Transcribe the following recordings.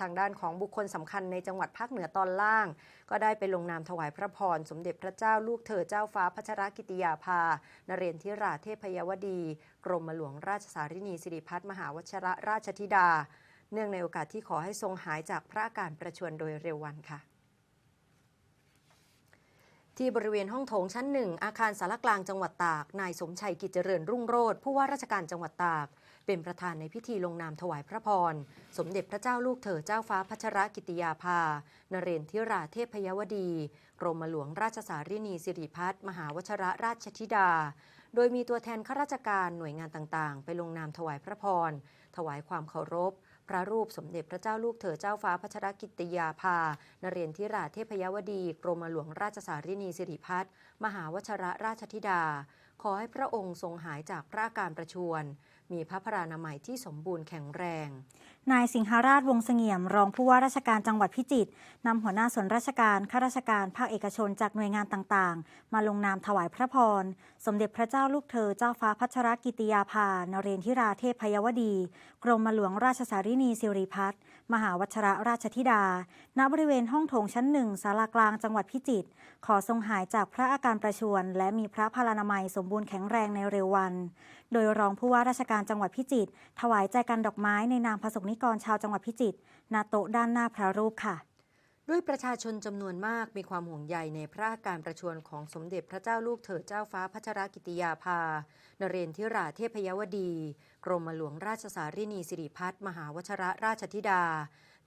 ทางด้านของบุคคลสำคัญในจังหวัดภาคเหนือตอนล่าง ก็ได้ไปลงนามถวายพระพร สมเด็จพระเจ้าลูกเธอเจ้าฟ้าพัชรกิติยาภา นเรนทิราเทพยวดี กรมหลวงราชสารินีสิริพัฒมหาวชระราชธิดา เนื่องในโอกาสที่ขอให้ทรงหายจากพระอาการประชวรโดยเร็ววันค่ะที่บริเวณห้องโถงชั้นหนึ่งอาคารสารกลางจังหวัดตาก นายสมชัยกิจเจริญรุ่งโรธผู้ว่าราชการจังหวัดตาก เป็นประธานในพิธีลงนามถวายพระพร สมเด็จพระเจ้าลูกเธอเจ้าฟ้าพัชรกิติยาภา นเรนทิราเทพยวดี กรมหลวงราชสารินีสิริพัฒมหาวชระราชธิดา โดยมีตัวแทนข้าราชการหน่วยงานต่างๆ ไปลงนามถวายพระพร ถวายความเคารพ พระรูปสมเด็จพระเจ้าลูกเธอเจ้าฟ้าพัชรกิติยาภา นเรนทิราเทพยวดี กรมหลวงราชสารินีสิริพัฒมหาวชระราชธิดา ขอให้พระองค์ทรงหายจากพระอาการประชวร มีพระพรานามัยที่สมบูรณ์แข็งแรง นายสิงหาราชวงเสงี่ยม รองผู้ว่าราชการจังหวัดพิจิตรนำหัวหน้าส่วนราชการข้าราชการภาคเอกชนจากหน่วยงานต่างๆ มาลงนามถวายพระพร สมเด็จพระเจ้าลูกเธอเจ้าฟ้าพัชรกิติยาภานเรนทิราเทพพยวดี กรมหลวงราชสารินีสิริพัฒน์มหาวัชระราชธิดา ณบริเวณห้องโถงชั้นหนึ่งศาลากลางจังหวัดพิจิตรขอทรงหายจากพระอาการประชวรและมีพระพลานามัยสมบูรณ์แข็งแรงในเร็ววัน โดยรองผู้ว่าราชการจังหวัดพิจิตรถวายใจกันดอกไม้ในนามพระสงฆ์นิกรชาวจังหวัดพิจิตรณโตด้านหน้าพระรูปค่ะ ด้วยประชาชนจำนวนมากมีความห่วงใยในพระาการประชวรของสมเด็จพระเจ้าลูกเธอเจ้าฟ้าพัชรกิติยาภานเรนทิราเทพยวดี กรมหลวงราชสารินีสิริพัฒมหาวชระราชธิดา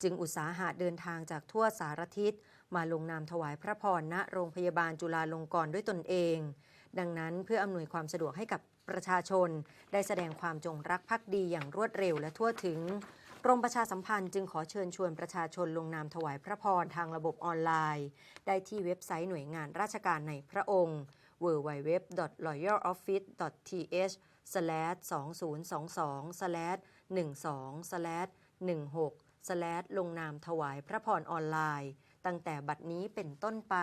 จึงอุตสาหะเดินทางจากทั่วสารทิศ มาลงนามถวายพระพรณโรงพยาบาลจุฬาลงกรณ์ด้วยตนเอง ดังนั้นเพื่ออำนวยความสะดวกให้กับ ประชาชน ได้แสดงความจงรักภักดีอย่างรวดเร็วและทั่วถึงกรมประชาสัมพันธ์จึงขอเชิญชวนประชาชนลงนามถวายพระพรทางระบบออนไลน์ ได้ที่เว็บไซต์หน่วยงานราชการในพระองค์ www.royaloffice.th/2022/12/16/ ลงนามถวายพระพรออนไลน์ ตั้งแต่บัดนี้เป็นต้นไป